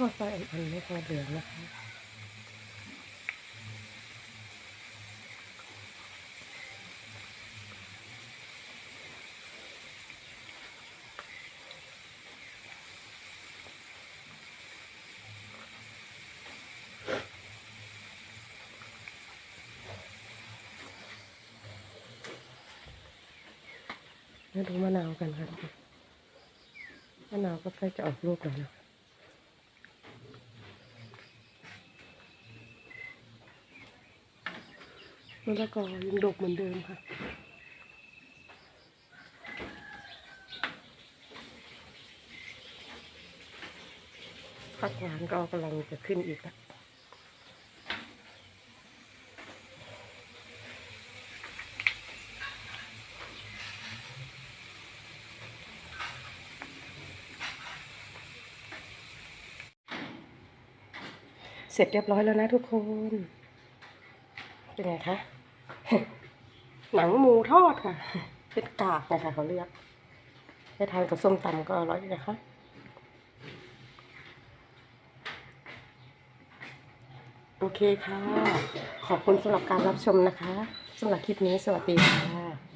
ข้าวซอยอันไม่พอเหลืองนะคะมาดูมะนาวกันค่ะมะนาวก็ใกล้จะออกลูกแล้วนะ มะละกอยังดกเหมือนเดิมค่ะผักหวานก็กำลังจะขึ้นอีกแล้วเสร็จเรียบร้อยแล้วนะทุกคน เป็นไงคะ หนังหมูทอดค่ะ เป็นกากนะคะเขาเรียกไปทานกับส้มตำก็อร่อยนะคะโอเคค่ะ ขอบคุณสำหรับการรับชมนะคะสำหรับคลิปนี้สวัสดีค่ะ